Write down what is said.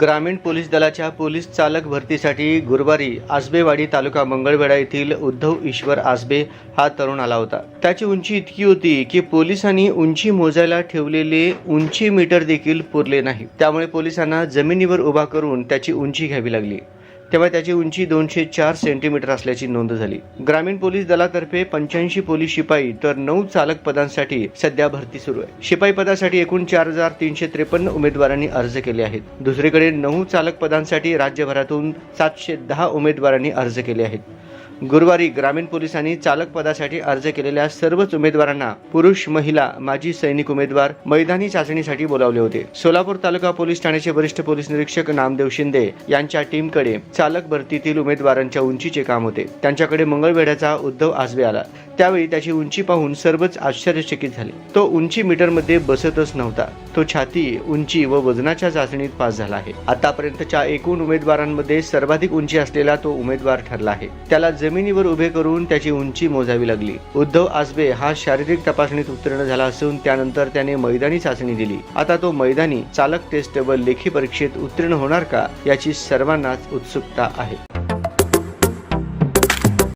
ग्रामीण पोलीस दलाच्या पोलीस चालक भरतीसाठी गुरुवारी आसबेवाडी तालुका मंगळवेढा येथील उद्धव ईश्वर आसबे हा तरुण आला होता. त्याची उंची इतकी होती की पोलिसांनी उंची मोजायला ठेवलेले उंची मीटर देखील पुरले नाही. त्यामुळे पोलिसांना जमिनीवर उभा करून त्याची उंची घ्यावी लागली. तेव्हा त्याची उंची दोनशे चार सेंटीमीटर असल्याची नोंद झाली. ग्रामीण पोलीस दलातर्फे पंच्याऐंशी पोलीस शिपाई तर नऊ चालक पदांसाठी सध्या भरती सुरू आहे. शिपाई पदासाठी एकूण चार हजार तीनशे त्रेपन्न उमेदवारांनी अर्ज केले आहेत. दुसरीकडे नऊ चालक पदांसाठी राज्यभरातून सातशे दहा उमेदवारांनी अर्ज केले आहेत. गुरुवारी ग्रामीण पोलिसांनी चालक पदासाठी अर्ज केलेल्या सर्वच उमेदवारांना पुरुष महिला माजी सैनिक उमेदवार मैदानी चाचणीसाठी बोलावले होते. सोलापूर तालुका पोलीस ठाण्याचे वरिष्ठ पोलीस निरीक्षक नामदेव शिंदे यांच्या टीमकडे चालक भरतीतील उमेदवारांच्या उंचीचे काम होते. त्यांच्याकडे मंगळवेढ्याचा उद्धव आसबे आला. त्यावेळी त्याची उंची पाहून सर्वच आश्चर्यचकित झाले. तो उंची मीटरमध्ये बसतच नव्हता. तो छाती उंची व वजनाच्या चाचणीत पास झाला आहे. आतापर्यंतच्या एकूण उमेदवारांमध्ये सर्वाधिक उंची असलेला तो उमेदवार ठरला आहे. त्याला जमिनीवर उभे करून त्याची उंची मोजावी लागली. उद्धव आसबे हा शारीरिक तपासणीत उत्तीर्ण झाला असून त्यानंतर त्याने मैदानी चाचणी दिली. आता तो मैदानी चालक टेस्ट व लेखी परीक्षेत उत्तीर्ण होणार का याची सर्वांनाच उत्सुकता आहे.